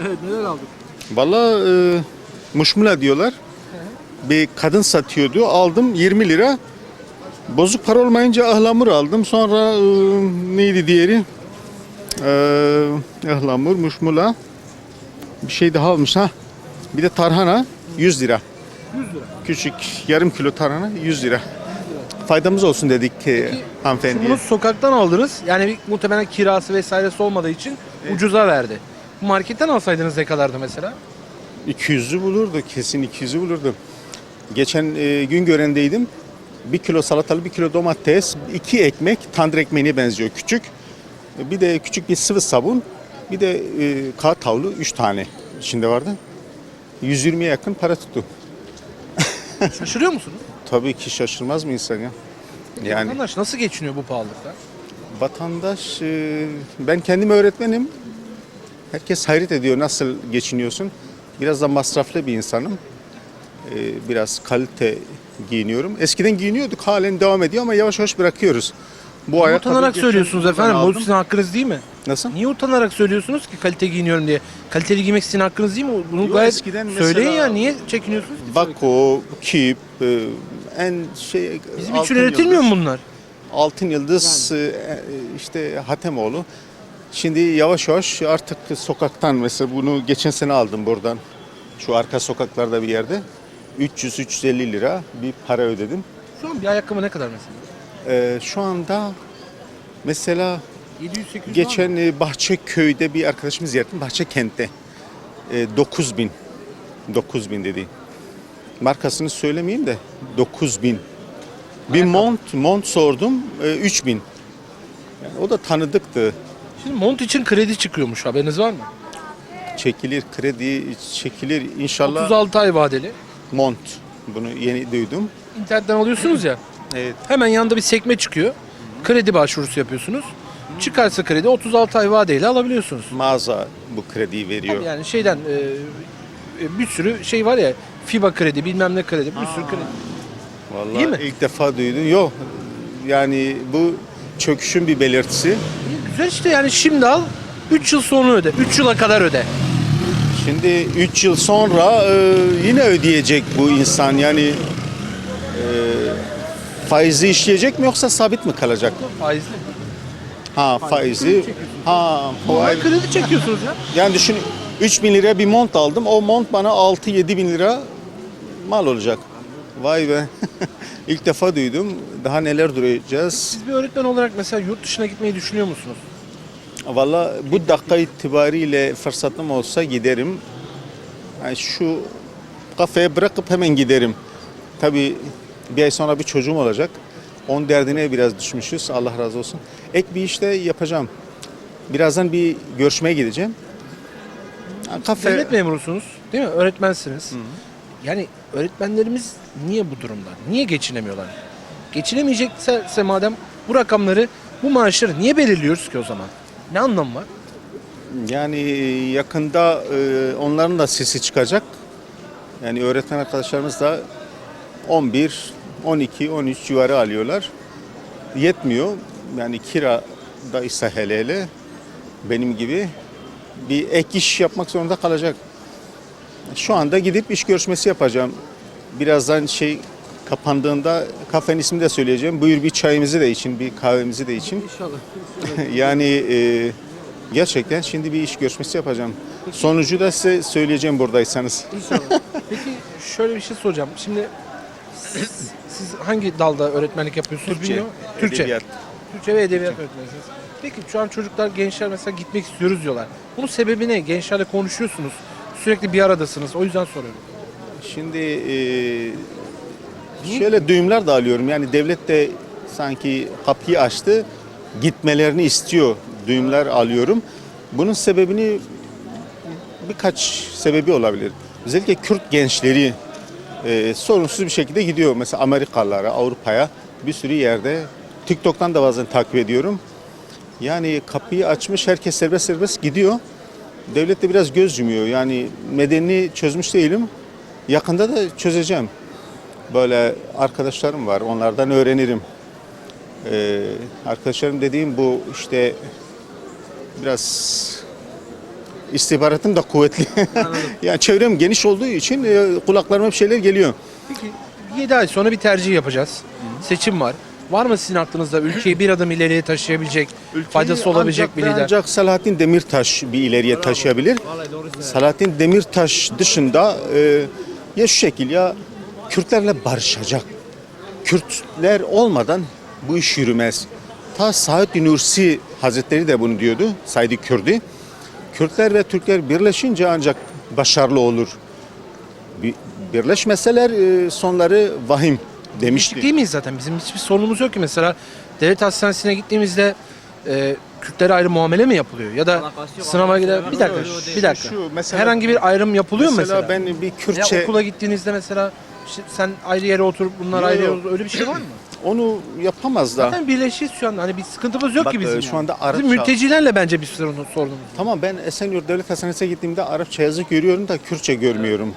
Evet neler aldık? Valla e, muşmula diyorlar. Bir kadın satıyordu. Aldım 20 lira. Bozuk para olmayınca ıhlamur aldım. Sonra e, neydi diğeri? E, ıhlamur, muşmula. Bir şey daha almış ha. Bir de tarhana 100 lira. 100 lira. Küçük yarım kilo tarhana 100 lira. Faydamız olsun dedik e, Şimdi hanımefendiye. bunu sokaktan aldınız. Yani muhtemelen kirası vesairesi olmadığı için ucuza verdi. Marketten alsaydınız ne kadardı mesela? 200'ü bulurdu. Kesin 200'ü bulurdu. Geçen e, gün görendeydim. Bir kilo salatalı, bir kilo domates, iki ekmek, tandır ekmeğine benziyor küçük. E, Bir de küçük bir sıvı sabun, bir de e, kağıt havlu, üç tane içinde vardı. 120'ye yakın para tuttu. Şaşırıyor musunuz? Tabii ki şaşırmaz mı insan ya? Yani Vatandaş nasıl geçiniyor bu pahalılıkta? vatandaş, e, ben kendim öğretmenim. Herkes hayret ediyor nasıl geçiniyorsun. Biraz da masraflı bir insanım. E, Biraz kalite giyiniyorum. Eskiden giyiniyorduk halen devam ediyor ama yavaş yavaş bırakıyoruz. Bu Niye utanarak söylüyorsunuz efendim? Bu sizin hakkınız değil mi? Nasıl? Niye utanarak söylüyorsunuz ki kalite giyiniyorum diye? Kaliteli giymek sizin hakkınız değil mi? Bunu Yo, gayet eskiden söyleyin mesela- ya. Niye çekiniyorsunuz? ki? Bako, Kip, e, en şey... Bizim Altın için üretilmiyor Yıldız. mu bunlar? Altın Yıldız e, işte Hatemoğlu. Şimdi yavaş yavaş artık sokaktan mesela bunu geçen sene aldım buradan. Şu arka sokaklarda bir yerde. 300-350 lira bir para ödedim. Şu an bir ayakkabı ne kadar mesela? Ee, şu anda mesela 700-800 geçen e, Bahçeköy'de bir arkadaşımız ziyaretim Bahçekent'te. E, 9000 9000 dedi. Markasını söylemeyeyim de 9000. Bir Ayakkabı. mont mont sordum e, 3000. Yani o da tanıdıktı. Şimdi mont için kredi çıkıyormuş haberiniz var mı? Çekilir kredi çekilir inşallah 36 ay vadeli. mont. Bunu yeni duydum. İnternetten alıyorsunuz ya. Evet. Hemen yanında bir sekme çıkıyor. Kredi başvurusu yapıyorsunuz. Çıkarsa kredi 36 ay vadeyle alabiliyorsunuz. Mağaza bu krediyi veriyor. Tabii yani şeyden e, e, bir sürü şey var ya FIBA kredi bilmem ne kredi bir sürü kredi. Vallahi İyi mi? ilk defa duydum. Yok. Yani bu çöküşün bir belirtisi. Güzel işte yani şimdi al 3 yıl sonra öde. 3 yıla kadar öde. Şimdi 3 yıl sonra e, yine ödeyecek bu insan. Yani e, faizi işleyecek mi yoksa sabit mi kalacak? Faizli. Ha faizi. Ha faiz. kredi çekiyorsunuz ya. Yani düşün 3 bin liraya bir mont aldım. O mont bana 6-7 bin lira mal olacak. Vay be. İlk defa duydum. Daha neler duyacağız. Siz bir öğretmen olarak mesela yurt dışına gitmeyi düşünüyor musunuz? Valla bu dakika itibariyle fırsatım olsa giderim. Yani şu kafeye bırakıp hemen giderim. Tabii bir ay sonra bir çocuğum olacak. Onun derdine biraz düşmüşüz. Allah razı olsun. Ek bir işte yapacağım. Birazdan bir görüşmeye gideceğim. Yani kafe... Devlet memurusunuz değil mi? Öğretmensiniz. Yani öğretmenlerimiz niye bu durumda? Niye geçinemiyorlar? Geçinemeyecekse madem bu rakamları, bu maaşları niye belirliyoruz ki o zaman? Ne anlamı var? Yani yakında e, onların da sesi çıkacak. Yani öğretmen arkadaşlarımız da 11, 12, 13 civarı alıyorlar. Yetmiyor. Yani kira da ise hele hele benim gibi bir ek iş yapmak zorunda kalacak. Şu anda gidip iş görüşmesi yapacağım. Birazdan şey kapandığında kafenin ismini de söyleyeceğim. Buyur bir çayımızı da için, bir kahvemizi de için. İnşallah. yani e, gerçekten şimdi bir iş görüşmesi yapacağım. Sonucu da size söyleyeceğim buradaysanız. İnşallah. Peki şöyle bir şey soracağım. Şimdi siz, siz hangi dalda öğretmenlik yapıyorsunuz bilmiyorum. Türkçe. edebiyat. Türkçe ve edebiyat öğretmenisiniz. Peki şu an çocuklar, gençler mesela gitmek istiyoruz diyorlar. Bunun sebebi ne? Gençlerle konuşuyorsunuz. Sürekli bir aradasınız. O yüzden soruyorum. Şimdi e, şöyle duyumlar da alıyorum. Yani devlet de sanki kapıyı açtı, gitmelerini istiyor duyumlar alıyorum. Bunun sebebini birkaç sebebi olabilir. Özellikle Kürt gençleri e, sorunsuz bir şekilde gidiyor. Mesela Amerikalılara, Avrupa'ya bir sürü yerde. TikTok'tan da bazen takip ediyorum. Yani kapıyı açmış herkes serbest serbest gidiyor. Devlet de biraz göz yumuyor. Yani medeni çözmüş değilim. Yakında da çözeceğim. Böyle arkadaşlarım var. Onlardan öğrenirim. Ee, arkadaşlarım dediğim bu işte biraz istihbaratım da kuvvetli. yani çevrem geniş olduğu için e, kulaklarıma bir şeyler geliyor. Peki 7 ay sonra bir tercih yapacağız. Seçim var. Var mı sizin aklınızda ülkeyi bir adım ileriye taşıyabilecek, faydası olabilecek ancak bir lider? Ancak Selahattin Demirtaş bir ileriye taşıyabilir. Selahattin Demirtaş dışında e, ya şu şekil ya Kürtlerle barışacak. Kürtler olmadan bu iş yürümez. Ta Said Nursi Hazretleri de bunu diyordu. Said Kürdi. Kürtler ve Türkler birleşince ancak başarılı olur. Bir- Birleşmeseler e, sonları vahim demişti. Değil miyiz zaten? Bizim hiçbir sorunumuz yok ki mesela devlet hastanesine gittiğimizde e, Kürtlere ayrı muamele mi yapılıyor? Ya da Alakası yok, sınava alakası gider yok. bir dakika Şu- bir dakika. şu mesela- Herhangi bir ayrım yapılıyor mu mesela? Mesela ben bir Ya Kürtçe okula gittiğinizde mesela işte sen ayrı yere oturup bunlar Yok, ayrı yere yok. oturup öyle bir şey var mı? onu yapamaz da. Zaten birleşiyiz şu anda. Hani bir sıkıntımız yok Bak, ki bizim. e, şu yani. anda Bizim Arapça- mültecilerle bence bir sorun, sorunumuz. var. Tamam ben Esenyurt Devlet Hastanesi'ne gittiğimde Arapça yazı görüyorum da Kürtçe görmüyorum.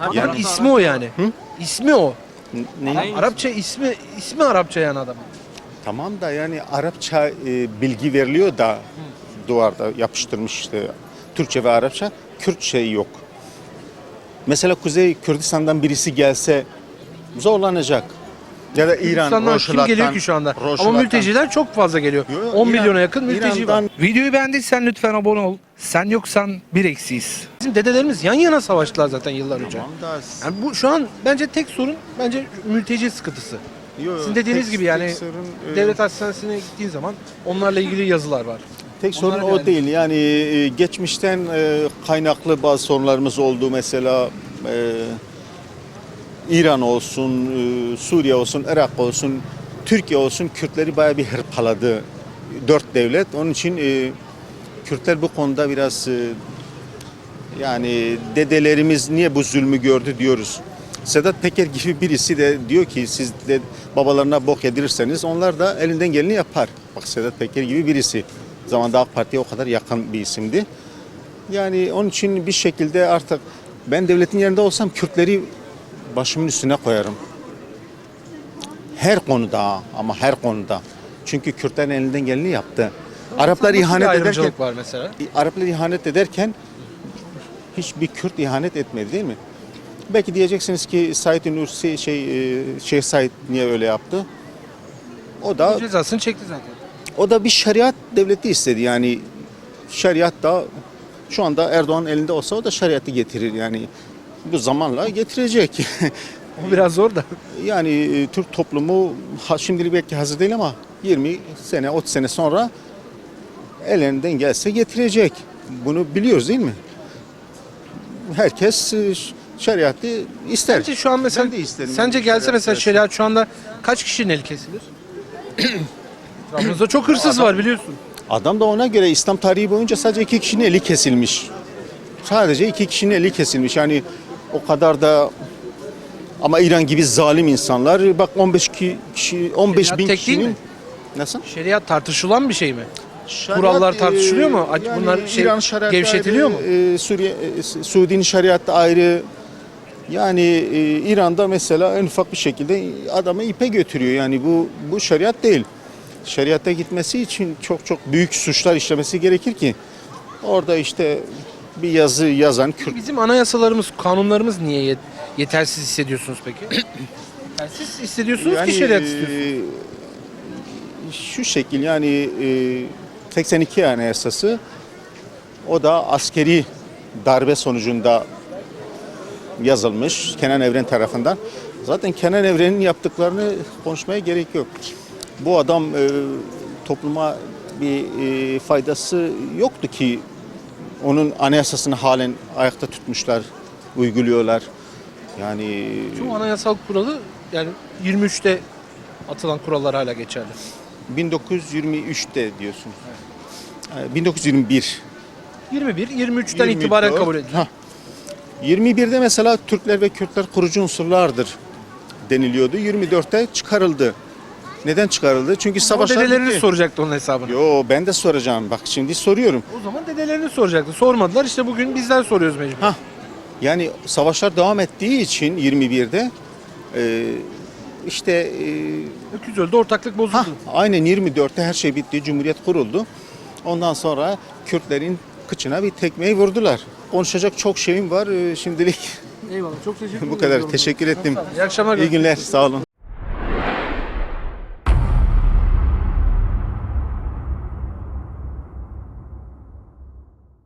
Adamın Yani- ismi o yani. İsmi o. Ne? Aynı- Arapça ismi ismi Arapça yani adamın. Tamam da yani Arapça e, bilgi veriliyor da duvarda yapıştırmış işte Türkçe ve Arapça, Kürtçe yok. Mesela Kuzey Kürdistan'dan birisi gelse zorlanacak. Ya da İran, İnsanlar kim geliyor ki şu anda? Ama mülteciler çok fazla geliyor. Yo, yo, 10 İran- milyona yakın mülteci var. İran'dan- Videoyu beğendiysen lütfen abone ol. Sen yoksan bir eksiyiz. Bizim dedelerimiz yan yana savaştılar zaten yıllar önce. Tamam da- Yani bu şu an bence tek sorun bence mülteci sıkıntısı. Yo, Sizin dediğiniz tek- gibi yani tek sorun, e, devlet hastanesine gittiğin zaman onlarla ilgili yazılar var. Tek sorun o yani- değil. Yani e, geçmişten e, kaynaklı bazı sorunlarımız oldu. Mesela e, İran olsun, e, Suriye olsun, Irak olsun, Türkiye olsun Kürtleri bayağı bir hırpaladı. Dört devlet. Onun için e, Kürtler bu konuda biraz e, yani dedelerimiz niye bu zulmü gördü diyoruz. Sedat Peker gibi birisi de diyor ki siz de babalarına bok yedirirseniz onlar da elinden geleni yapar. Bak Sedat Peker gibi birisi. Zamanında AK Parti'ye o kadar yakın bir isimdi. Yani onun için bir şekilde artık ben devletin yerinde olsam Kürtleri başımın üstüne koyarım. Her konuda ama her konuda. Çünkü Kürtlerin elinden geleni yaptı. Araplar Nasıl ihanet ederken var mesela. Araplar ihanet ederken hiçbir Kürt ihanet etmedi değil mi? Belki diyeceksiniz ki Said Nursi şey Şeyh Said niye öyle yaptı? O da Cezasını çekti zaten. o da bir şeriat devleti istedi. Yani şeriat da şu anda Erdoğan elinde olsa o da şeriatı getirir yani. Bu zamanla getirecek. O biraz zor da. yani e, Türk toplumu ha, şimdilik belki hazır değil ama 20 sene 30 sene sonra ellerinden gelse getirecek. Bunu biliyoruz değil mi? Herkes e, şeriatı ister. Sence şu an mesela Ben de isterim. sence gelse Şeriat mesela gelsin. şeriat şu anda kaç kişinin eli kesilir? Etrafımızda çok hırsız var biliyorsun. Adam da ona göre İslam tarihi boyunca sadece iki kişinin eli kesilmiş. Sadece iki kişinin eli kesilmiş. Yani o kadar da ama İran gibi zalim insanlar bak 15 ki- kişi 15 Şeriat bin tek değil kişinin mi? Nasıl? Şeriat tartışılan bir şey mi? Şeriat, Kurallar e, tartışılıyor mu? Ac- bunlar şey, İran şeriatı gevşetiliyor ayrı, e, Suriye, e, Suudi'nin şeriatı ayrı. Yani e, İran'da mesela en ufak bir şekilde adamı ipe götürüyor. Yani bu bu şeriat değil. Şeriatta gitmesi için çok çok büyük suçlar işlemesi gerekir ki orada işte bir yazı yazan Kürt Bizim anayasalarımız, kanunlarımız niye yet- yetersiz hissediyorsunuz peki? Yani siz hissediyorsunuz ki şeriat istiyorsunuz. e, şu şekil yani e, 82 Anayasası o da askeri darbe sonucunda yazılmış Kenan Evren tarafından. Zaten Kenan Evren'in yaptıklarını konuşmaya gerek yok. Bu adam e, topluma bir e, faydası yoktu ki onun anayasasını halen ayakta tutmuşlar, uyguluyorlar. Yani Çoğu anayasal kuralı yani 23'te atılan kurallar hala geçerli. 1923'te diyorsun. Ee, 1921. 21, 23'ten 24. itibaren kabul. Hah. 21'de mesela Türkler ve Kürtler kurucu unsurlardır deniliyordu. 24'te çıkarıldı. Neden çıkarıldı? Çünkü savaşlar dedelerini bitti. soracaktı onun hesabını. Yo ben de soracağım. Bak şimdi soruyorum. O zaman dedelerini soracaktı. Sormadılar. İşte bugün bizler soruyoruz mecbur. Ha. Yani savaşlar devam ettiği için 21'de e, işte e, Öküz öldü, ortaklık bozuldu. Ha, aynen 24'te her şey bitti. Cumhuriyet kuruldu. Ondan sonra Kürtlerin kıçına bir tekmeyi vurdular. Konuşacak çok şeyim var. Ee, Şimdilik Eyvallah. Çok teşekkür ederim. bu kadar. Teşekkür ettim. İyi akşamlar. İyi günler. Sağ olun.